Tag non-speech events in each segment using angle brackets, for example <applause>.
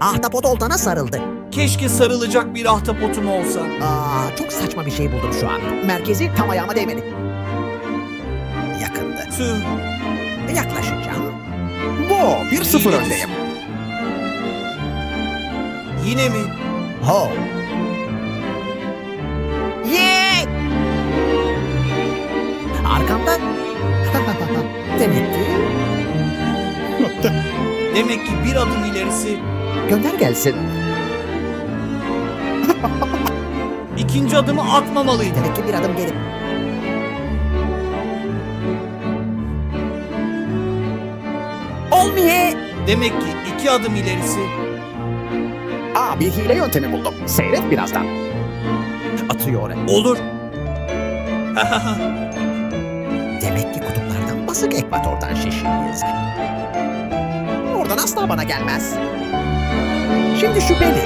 Ahtapot oltana sarıldı. Keşke sarılacak bir ahtapotum olsa. Aa, çok saçma bir şey buldum şu an. Merkezi tam ayağıma değmedi. Yakındı. Tüh. Yaklaşacağım. Bu 1-0 İyi. öndeyim. Yine mi? Ho. Ye! Arkamdan. <laughs> Demek ki Demek ki bir adım ilerisi gönder gelsin. ikinci adımı atmamalıydı. Demek ki bir adım gelip. Olmuyor. Demek ki iki adım ilerisi Aa bir hile yöntemi buldum. Seyret birazdan. Atıyor. olur. <laughs> Demek ki kutuplardan basık ekvatordan şişiyiz. Oradan asla bana gelmez. Şimdi şüpheli.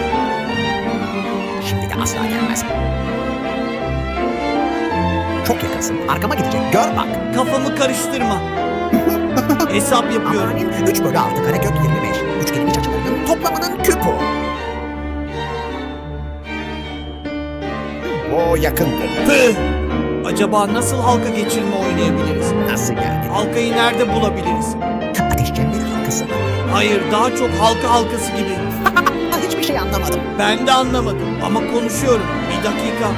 Şimdi de asla gelmez. Çok yakınsın. Arkama gidecek. Gör bak. Kafamı karıştırma. <laughs> Hesap yapıyorum. Amanin 3 bölü 6 karekök 25. Üçgenin iç açılarının toplamının küpü. O yakındır. Acaba nasıl halka geçirme oynayabiliriz? Nasıl yani? Halkayı nerede bulabiliriz? Hayır daha çok halka halkası gibi. <laughs> Hiçbir şey anlamadım. Ben de anlamadım ama konuşuyorum. Bir dakika.